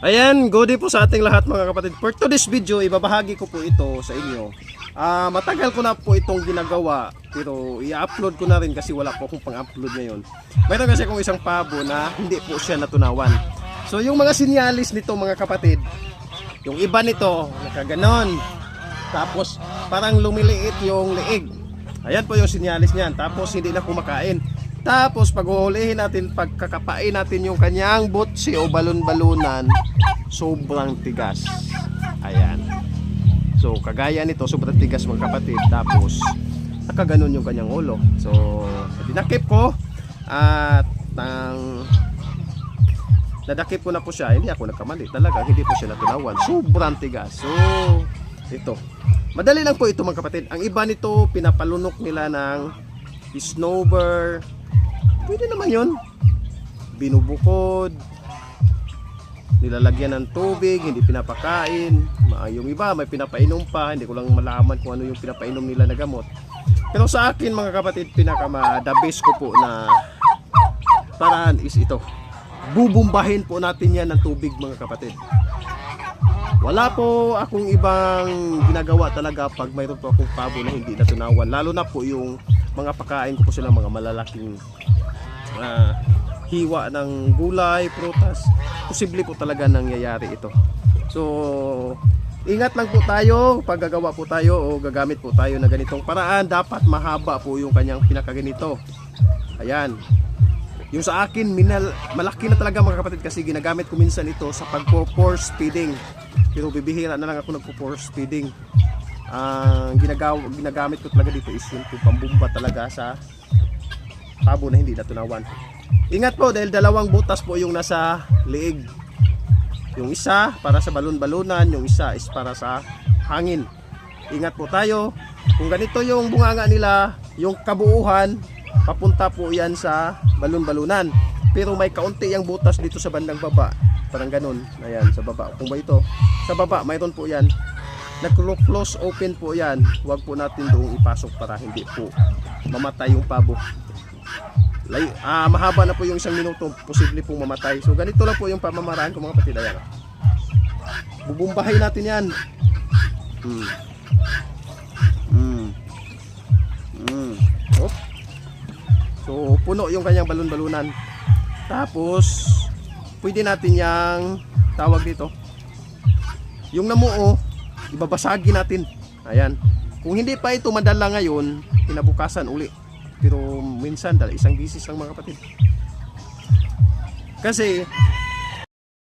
Ayan, good day po sa ating lahat mga kapatid. For today's video, ibabahagi ko po ito sa inyo. Ah, matagal ko na po itong ginagawa, pero i-upload ko na rin kasi wala po akong pang-upload ngayon. Mayroon kasi akong isang pabo na hindi po siya natunawan. So yung mga sinyalis nito mga kapatid, yung iba nito, nakaganon. Tapos parang lumiliit yung leeg. Ayan po yung sinyalis niyan. Tapos hindi na kumakain. Tapos pag uhulihin natin, pagkakapain natin yung kanyang butsi o balon-balunan, sobrang tigas. Ayan. So kagaya nito, sobrang tigas mga kapatid. Tapos nakaganon yung kanyang ulo. So dinakip ko at ang nadakip ko na po siya, hindi ako nagkamali. Talaga, hindi po siya natunawan. Sobrang tigas. So, ito. Madali lang po ito mga kapatid. Ang iba nito, pinapalunok nila ng snowbird. Pwede naman yun. Binubukod. Nilalagyan ng tubig, hindi pinapakain. Yung iba, may pinapainom pa. Hindi ko lang malaman kung ano yung pinapainom nila na gamot. Pero sa akin mga kapatid, pinaka the best ko po na paraan is ito. Bubumbahin po natin yan ng tubig mga kapatid. Wala po akong ibang ginagawa talaga pag mayroon po akong pabo na hindi natunawan. Lalo na po yung mga pakain ko po sila mga malalaking ah, hiwa ng gulay, prutas. Posible po talaga nangyayari ito. So, ingat lang po tayo pag gagawa po tayo o gagamit po tayo na ganitong paraan. Dapat mahaba po yung kanyang pinakaganito. Ayan. Yung sa akin, minal, malaki na talaga mga kapatid kasi ginagamit ko minsan ito sa pagpo-force feeding. Pero bibihira na lang ako nagpo-force feeding. Ang ginagawa, ginagamit ko talaga dito is yung pambumba talaga sa pabo na hindi natunawan. Ingat po dahil dalawang butas po yung nasa leeg. Yung isa para sa balon-balunan, yung isa is para sa hangin. Ingat po tayo. Kung ganito yung bunganga nila, yung kabuuhan, papunta po yan sa balon-balunan. Pero may kaunti yung butas dito sa bandang baba. Parang ganun. Ayan, sa baba. Kung ba ito? Sa baba, mayroon po yan. Nag-close open po yan. Huwag po natin doong ipasok para hindi po mamatay yung pabo. Lay, ah, mahaba na po yung isang minuto, posible pong mamatay. So ganito lang po yung pamamaraan ko mga kapatid. Ayan. ah. Bubumbahay natin yan. Hmm. Hmm. Hmm. Oh. So puno yung kanyang balon-balunan. Tapos pwede natin yang tawag dito. Yung namuo, ibabasagin natin. Ayan. Kung hindi pa ito madala ngayon, kinabukasan uli. Pero minsan dahil isang bisis lang mga kapatid. Kasi